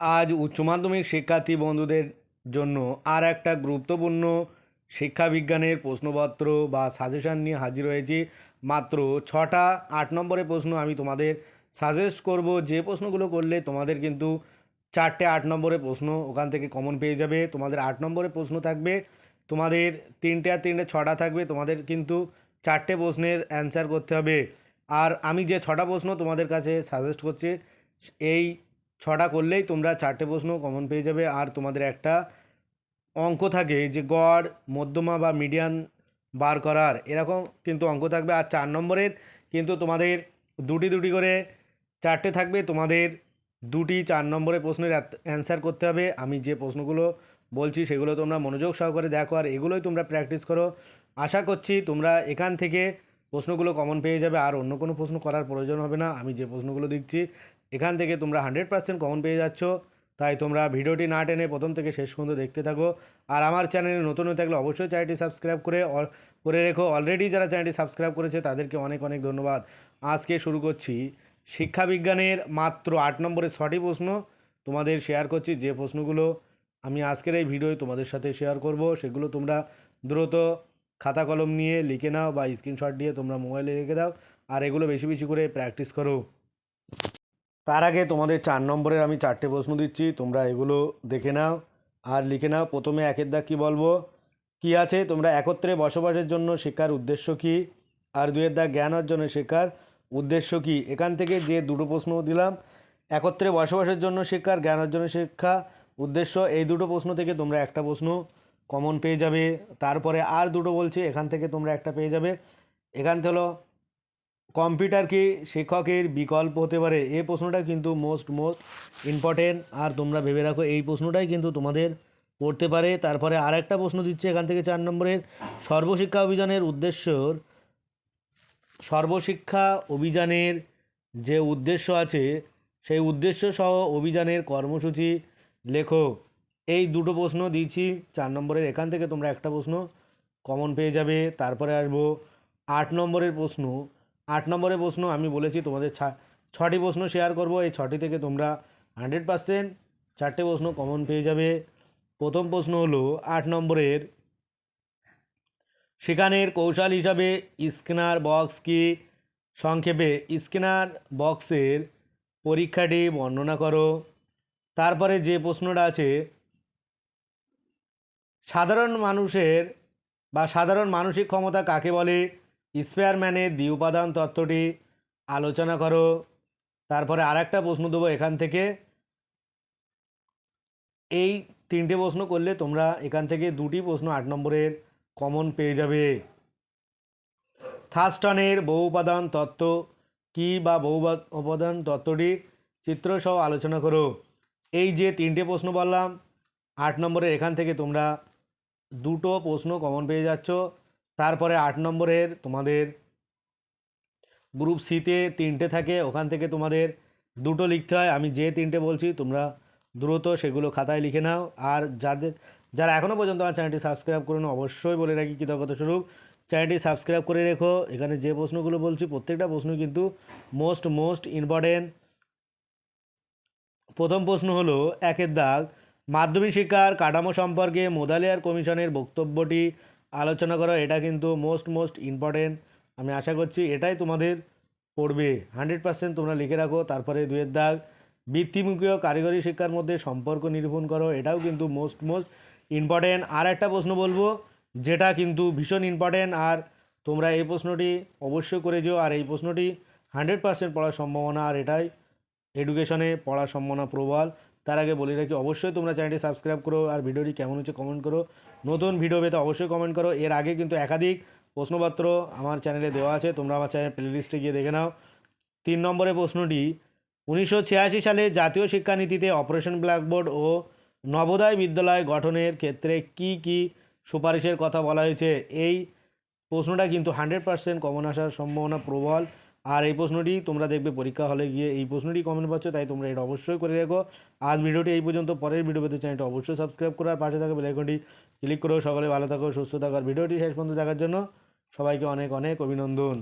আজ উচ্চ মাধ্যমিক শিক্ষার্থী বন্ধুদের জন্য আর একটা গুরুত্বপূর্ণ শিক্ষা বিজ্ঞানের প্রশ্নপত্র বা সাজেশান নিয়ে হাজির হয়েছি। মাত্র ছটা আট নম্বরের প্রশ্ন আমি তোমাদের সাজেস্ট করব। যে প্রশ্নগুলো করলে তোমাদের কিন্তু চারটে আট নম্বরের প্রশ্ন ওখান থেকে কমন পেয়ে যাবে। তোমাদের আট নম্বরের প্রশ্ন থাকবে। তোমাদের তিনটে আর তিনটে ছটা থাকবে। তোমাদের কিন্তু চারটে প্রশ্নের অ্যান্সার করতে হবে। আর আমি যে ছটা প্রশ্ন তোমাদের কাছে সাজেস্ট করছি, এই ছটা করলেই তোমরা চারটে প্রশ্ন কমন পেয়ে যাবে। আর তোমাদের একটা অঙ্ক থাকে যে গড়, মধ্যমা বা মিডিয়ান বার করার, এরকম কিন্তু অঙ্ক থাকবে। আর চার নম্বরের কিন্তু তোমাদের দুটি দুটি করে চারটে থাকবে। তোমাদের দুটি চার নম্বরের প্রশ্নের অ্যান্সার করতে হবে। আমি যে প্রশ্নগুলো বলছি সেগুলো তোমরা মনোযোগ সহকারে দেখো আর এগুলোই তোমরা প্র্যাকটিস করো। আশা করছি তোমরা এখান থেকে প্রশ্নগুলো কমন পেয়ে যাবে। আর অন্য কোনো প্রশ্ন করার প্রয়োজন হবে না। আমি যে প্রশ্নগুলো দিচ্ছি এখান থেকে তোমরা হান্ড্রেড পার্সেন্ট কমন পেয়ে যাচ্ছ। তাই তোমরা ভিডিওটি না টেনে প্রথম থেকে শেষ পর্যন্ত দেখতে থাকো। আর আমার চ্যানেলে নতুন হয়ে থাকলে অবশ্যই চ্যানেলটি সাবস্ক্রাইব করে করে রেখো। অলরেডি যারা চ্যানেলটি সাবস্ক্রাইব করেছে, তাদেরকে অনেক অনেক ধন্যবাদ। আজকে শুরু করছি শিক্ষা বিজ্ঞানের মাত্র আট নম্বরের ছটি প্রশ্ন। তোমাদের শেয়ার করছি যে প্রশ্নগুলো আমি আজকের এই ভিডিওয় তোমাদের সাথে শেয়ার করব। সেগুলো তোমরা দ্রুত খাতা কলম নিয়ে লিখে নাও বা স্ক্রিনশট দিয়ে তোমরা মোবাইলে রেখে দাও। আর এগুলো বেশি বেশি করে প্র্যাকটিস করো। তার আগে তোমাদের চার নম্বরের আমি চারটে প্রশ্ন দিচ্ছি, তোমরা এগুলো দেখে নাও আর লিখে নাও। প্রথমে একের দাগ কী বলব? কী আছে? তোমরা একত্রে বসবাসের জন্য শেখার উদ্দেশ্য কী? আর দুয়ের দাগ জ্ঞান অর্জনের শেখার উদ্দেশ্য কী? এখান থেকে যে দুটো প্রশ্ন দিলাম, একত্রে বসবাসের জন্য শিক্ষার জ্ঞান অর্জনের শিক্ষা উদ্দেশ্য, এই দুটো প্রশ্ন থেকে তোমরা একটা প্রশ্ন কমন পেয়ে যাবে। তারপরে আর দুটো বলছি, এখান থেকে তোমরা একটা পেয়ে যাবে। এখান থেকে কম্পিউটার কি শিক্ষকের বিকল্প হতে পারে? এই প্রশ্নটা কিন্তু মোস্ট মোস্ট ইম্পর্টেন্ট আর তোমরা ভেবে রাখো, এই প্রশ্নটাই কিন্তু তোমাদের পড়তে পারে। তারপরে আর একটা প্রশ্ন দিচ্ছে এখান থেকে চার নম্বরের। সর্বশিক্ষা অভিযানের উদ্দেশ্যর সর্বশিক্ষা অভিযানের যে উদ্দেশ্য আছে, সেই উদ্দেশ্য সহ অভিযানের কর্মসূচি লেখো। এই দুটো প্রশ্ন দিয়েছি চার নম্বরের। এখান থেকে তোমরা একটা প্রশ্ন কমন পেয়ে যাবে। তারপরে আসব আট নম্বরের প্রশ্ন আট নম্বরের প্রশ্ন আমি বলেছি, তোমাদের ছটি প্রশ্ন শেয়ার করব। এই ছটি থেকে তোমরা হান্ড্রেড পারসেন্ট চারটে প্রশ্ন কমন পেয়ে যাবে। প্রথম প্রশ্ন হলো, আট নম্বরের সেখানের কৌশল হিসাবে স্ক্যানার বক্স কি? সংক্ষেপে স্ক্যানার বক্সের পরীক্ষাটি বর্ণনা করো। তারপরে যে প্রশ্নটা আছে, সাধারণ মানুষের বা সাধারণ মানসিক ক্ষমতা কাকে বলে? স্পেয়ারম্যানের দ্বি উপাদান তত্ত্বটি আলোচনা করো। তারপরে আর একটা প্রশ্ন দেবো এখান থেকে। এই তিনটে প্রশ্ন করলে তোমরা এখান থেকে দুটি প্রশ্ন আট নম্বরের কমন পেয়ে যাবে। থাস্টনের বহু উপাদান তত্ত্ব কী বা বহু উপাদান তত্ত্বটি চিত্রসহ আলোচনা করো। এই যে তিনটে প্রশ্ন বললাম, আট নম্বরের এখান থেকে তোমরা দুটো প্রশ্ন কমন পেয়ে যাচ্ছ। তারপরে আট নম্বরের তোমাদের গ্রুপ সিতে তিনটে থাকে, ওখান থেকে তোমাদের দুটো লিখতে হয়। আমি যে তিনটে বলছি, তোমরা দ্রুত সেগুলো খাতায় লিখে নাও। আর যাদের, যারা এখনও পর্যন্ত আমার চ্যানেলটি সাবস্ক্রাইব করে করুন অবশ্যই বলে রাখি কৃতজ্ঞতা স্বরূপ। চ্যানেলটি সাবস্ক্রাইব করে রেখো। এখানে যে প্রশ্নগুলো বলছি, প্রত্যেকটা প্রশ্ন কিন্তু মোস্ট মোস্ট ইম্পর্টেন্ট প্রথম প্রশ্ন হলো, একের দাগ, মাধ্যমিক শিক্ষার কাঠামো সম্পর্কে মোদালিয়ার কমিশনের বক্তব্যটি আলোচনা করো, এটা কিন্তু মোস্ট মোস্ট ইম্পর্টেন্ট আমি আশা করছি এটাই তোমাদের পড়বে। হান্ড্রেড পার্সেন্ট তোমরা লিখে রাখো, তারপরে দুয়ের দাগ। বৃত্তিমুখী কারিগরি শিক্ষার মধ্যে সম্পর্ক নিরূপণ করো, এটাও কিন্তু মোস্ট মোস্ট ইম্পর্টেন্ট আর একটা প্রশ্ন বলব, যেটা কিন্তু ভীষণ ইম্পর্টেন্ট আর তোমরা এই প্রশ্নটি অবশ্যই করে যেও, আর এই প্রশ্নটি হান্ড্রেড পার্সেন্ট পড়ার সম্ভাবনা, আর এটাই এডুকেশনে পড়ার সম্ভাবনা প্রবল। তার আগে বলে রাখি, অবশ্যই তোমরা চ্যানেলটি সাবস্ক্রাইব করো আর ভিডিওটি কেমন হচ্ছে কমেন্ট করো। নতুন ভিডিও পেতে অবশ্যই কমেন্ট করো। এর আগে কিন্তু একাধিক প্রশ্নপত্র আমার চ্যানেলে দেওয়া আছে, তোমরা আমার চ্যানেল প্লেলিস্টে গিয়ে দেখে নাও। তিন নম্বরের প্রশ্নটি, উনিশশো ছিয়াশি সালে জাতীয় শিক্ষানীতিতে অপারেশন ব্ল্যাকবোর্ড ও নবোদয় বিদ্যালয় গঠনের ক্ষেত্রে কি কি সুপারিশের কথা বলা হয়েছে? এই প্রশ্নটা কিন্তু হান্ড্রেড পার্সেন্ট কমন আসার সম্ভাবনা প্রবল। আর এই প্রশ্নটি তোমরা দেখবে পরীক্ষা হলে গিয়ে এই প্রশ্নটি কমেন্ট পাচ্ছ তাই তোমরা এটা অবশ্যই করে রেখো। আজ ভিডিওটি এই পর্যন্ত, পরের ভিডিও পেতে চ্যানেলটা অবশ্যই সাবস্ক্রাইব করো, আর পাশে থাকা বেলাইকনটি ক্লিক করো। সকলে ভালো থাকো, সুস্থ থাকো, আর ভিডিওটি শেষ পর্যন্ত দেখার জন্য সবাইকে অনেক অনেক অভিনন্দন।